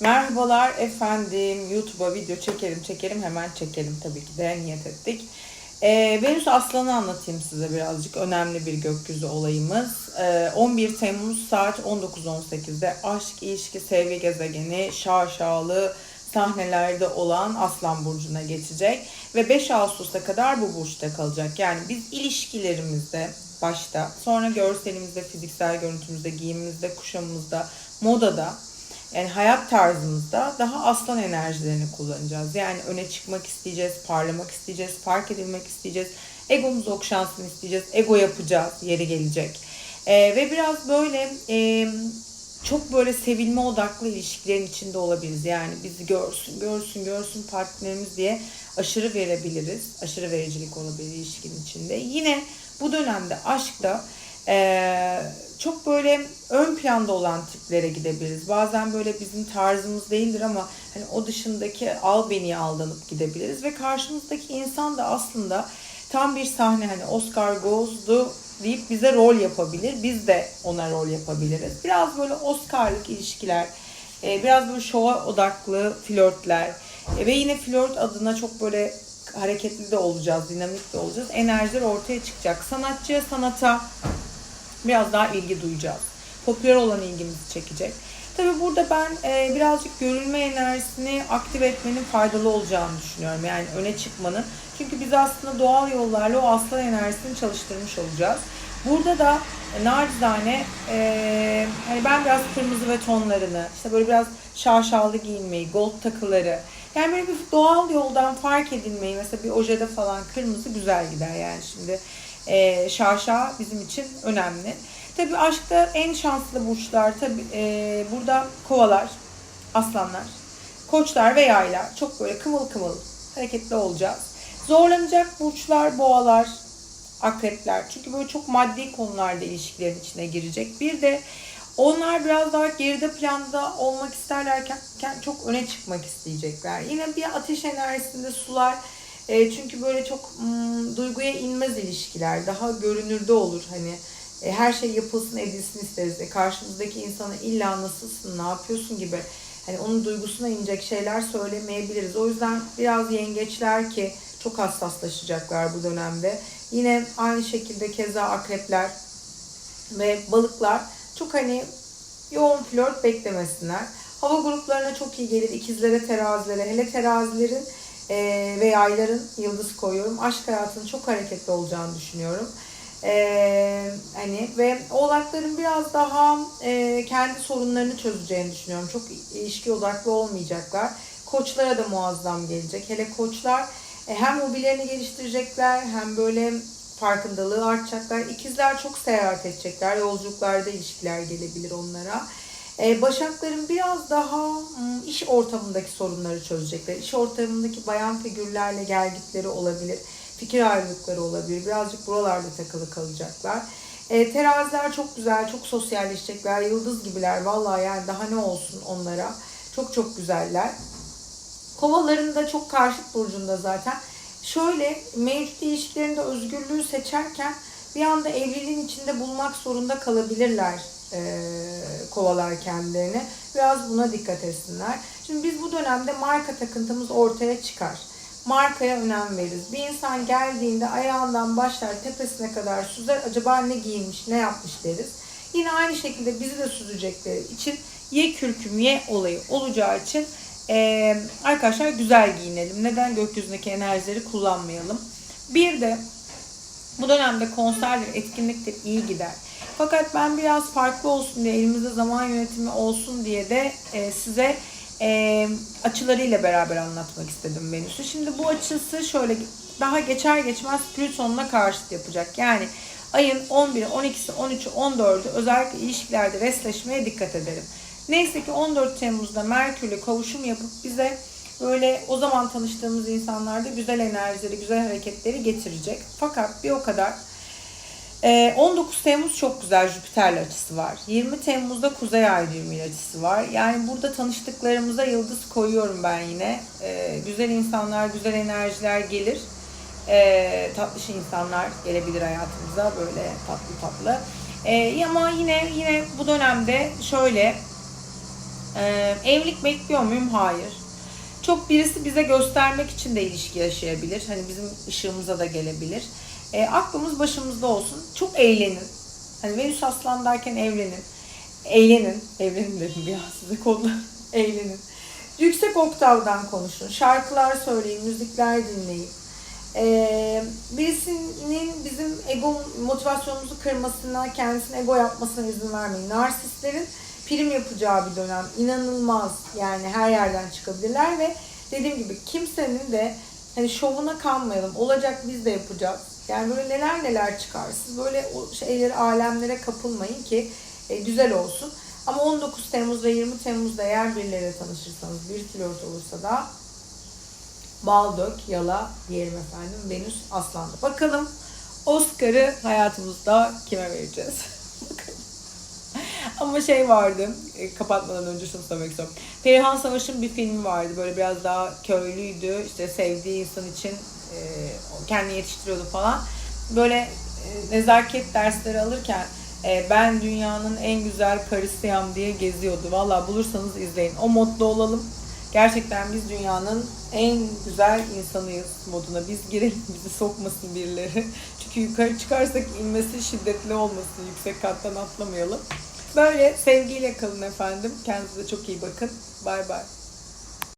Merhabalar efendim. YouTube'a video çekelim çekelim hemen çekelim tabii ki de niyet ettik. Ee, Venüs Aslan'ı anlatayım size birazcık. Önemli bir gökyüzü olayımız. Ee, 11 Temmuz saat 19.18'de aşk, ilişki, sevgi gezegeni şaşalı sahnelerde olan Aslan Burcu'na geçecek. Ve 5 Ağustos'a kadar bu burçta kalacak. Yani biz ilişkilerimizde başta, sonra görselimizde, fiziksel görüntümüzde, giyimimizde, kuşamımızda, modada yani hayat tarzımızda daha aslan enerjilerini kullanacağız. Yani öne çıkmak isteyeceğiz, parlamak isteyeceğiz, fark edilmek isteyeceğiz. Egomuz okşansın isteyeceğiz. Ego yapacağız, yeri gelecek. Ee, ve biraz böyle e, çok böyle sevilme odaklı ilişkilerin içinde olabiliriz. Yani bizi görsün, görsün, görsün partnerimiz diye aşırı verebiliriz. Aşırı vericilik olabilir ilişkinin içinde. Yine bu dönemde aşkta ee, çok böyle ön planda olan tiplere gidebiliriz. Bazen böyle bizim tarzımız değildir ama hani o dışındaki al beni aldanıp gidebiliriz ve karşımızdaki insan da aslında tam bir sahne hani Oscar Goes'du deyip bize rol yapabilir. Biz de ona rol yapabiliriz. Biraz böyle Oscar'lık ilişkiler, e, biraz böyle şova odaklı flörtler e, ve yine flört adına çok böyle hareketli de olacağız, dinamik de olacağız. Enerjiler ortaya çıkacak. Sanatçıya, sanata biraz daha ilgi duyacağız. Popüler olan ilgimizi çekecek. Tabi burada ben e, birazcık görülme enerjisini aktif etmenin faydalı olacağını düşünüyorum. Yani öne çıkmanın. Çünkü biz aslında doğal yollarla o aslan enerjisini çalıştırmış olacağız. Burada da e, nacizane e, hani ben biraz kırmızı ve tonlarını, işte böyle biraz şaşalı giyinmeyi, gold takıları, yani böyle bir doğal yoldan fark edilmeyi, mesela bir ojede falan kırmızı güzel gider yani şimdi e, şaşa bizim için önemli. Tabi aşkta en şanslı burçlar tabi e, burada kovalar, aslanlar, koçlar ve yaylar. Çok böyle kımıl kımıl hareketli olacağız. Zorlanacak burçlar, boğalar, akrepler. Çünkü böyle çok maddi konularda ilişkilerin içine girecek. Bir de onlar biraz daha geride planda olmak isterlerken çok öne çıkmak isteyecekler. Yine bir ateş enerjisinde sular e, çünkü böyle çok m, duyguya inmez ilişkiler. Daha görünürde olur hani. E, her şey yapılsın edilsin isteriz. E, karşımızdaki insana illa nasılsın, ne yapıyorsun gibi hani onun duygusuna inecek şeyler söylemeyebiliriz. O yüzden biraz yengeçler ki çok hassaslaşacaklar bu dönemde. Yine aynı şekilde keza akrepler ve balıklar çok hani yoğun flört beklemesinler. Hava gruplarına çok iyi gelir. İkizlere, terazilere. Hele terazilerin e, ve yayların yıldız koyuyorum. Aşk hayatının çok hareketli olacağını düşünüyorum. E, hani ve oğlakların biraz daha e, kendi sorunlarını çözeceğini düşünüyorum. Çok ilişki odaklı olmayacaklar. Koçlara da muazzam gelecek. Hele koçlar e, hem hobilerini geliştirecekler hem böyle farkındalığı artacaklar. İkizler çok seyahat edecekler. Yolculuklarda ilişkiler gelebilir onlara. Ee, Başakların biraz daha iş ortamındaki sorunları çözecekler. İş ortamındaki bayan figürlerle gelgitleri olabilir. Fikir ayrılıkları olabilir. Birazcık buralarda takılı kalacaklar. E, teraziler çok güzel, çok sosyalleşecekler. Yıldız gibiler. Vallahi yani daha ne olsun onlara. Çok çok güzeller. Kovaların da çok karşıt burcunda zaten. Şöyle mevcut ilişkilerinde özgürlüğü seçerken bir anda evliliğin içinde bulmak zorunda kalabilirler e, kovalar kendilerini. Biraz buna dikkat etsinler. Şimdi biz bu dönemde marka takıntımız ortaya çıkar. Markaya önem veririz. Bir insan geldiğinde ayağından başlar tepesine kadar süzer. Acaba ne giymiş, ne yapmış deriz. Yine aynı şekilde bizi de süzecekleri için ye kürküm ye olayı olacağı için ee, arkadaşlar güzel giyinelim. Neden gökyüzündeki enerjileri kullanmayalım? Bir de bu dönemde konserler, etkinlikler iyi gider. Fakat ben biraz farklı olsun diye, elimizde zaman yönetimi olsun diye de e, size e, açılarıyla beraber anlatmak istedim Venüs'ü. Şimdi bu açısı şöyle daha geçer geçmez Plüton'la karşıt yapacak. Yani ayın 11'i, 12'si, 13'ü, 14'ü özellikle ilişkilerde resleşmeye dikkat edelim. Neyse ki 14 Temmuz'da Merkür'le kavuşum yapıp bize böyle o zaman tanıştığımız insanlarda güzel enerjileri, güzel hareketleri getirecek. Fakat bir o kadar 19 Temmuz çok güzel Jüpiter'le açısı var. 20 Temmuz'da Kuzey Ay düğümüyle açısı var. Yani burada tanıştıklarımıza yıldız koyuyorum ben yine. Güzel insanlar, güzel enerjiler gelir. Tatlış insanlar gelebilir hayatımıza böyle tatlı tatlı. Ama yine yine bu dönemde şöyle evlilik bekliyor muyum? Hayır. Çok birisi bize göstermek için de ilişki yaşayabilir. Hani bizim ışığımıza da gelebilir. Ee, aklımız başımızda olsun. Çok eğlenin. Hani Venüs Aslan'dayken evlenin. Eğlenin. Evlenin dedim an size kodlar. eğlenin. Yüksek oktavdan konuşun. Şarkılar söyleyin, müzikler dinleyin. Ee, birisinin bizim ego motivasyonumuzu kırmasına, kendisine ego yapmasına izin vermeyin. Narsistlerin prim yapacağı bir dönem. İnanılmaz yani her yerden çıkabilirler ve dediğim gibi kimsenin de hani şovuna kanmayalım. Olacak biz de yapacağız. Yani böyle neler neler çıkar. Siz böyle o şeyleri alemlere kapılmayın ki e, güzel olsun. Ama 19 Temmuz ve 20 Temmuz'da eğer birileriyle tanışırsanız bir flört olursa da bal dök, yala diyelim efendim. Venüs Aslan'da. Bakalım Oscar'ı hayatımızda kime vereceğiz? Ama şey vardı, e, kapatmadan önce şunu söylemek istiyorum. Perihan Savaş'ın bir filmi vardı. Böyle biraz daha köylüydü. İşte sevdiği insan için e, kendini yetiştiriyordu falan. Böyle e, nezaket dersleri alırken e, ben dünyanın en güzel karısıyam diye geziyordu. Valla bulursanız izleyin. O modda olalım. Gerçekten biz dünyanın en güzel insanıyız moduna. Biz girelim bizi sokmasın birileri. Çünkü yukarı çıkarsak inmesi şiddetli olmasın. Yüksek kattan atlamayalım. Böyle sevgiyle kalın efendim. Kendinize çok iyi bakın. Bay bay.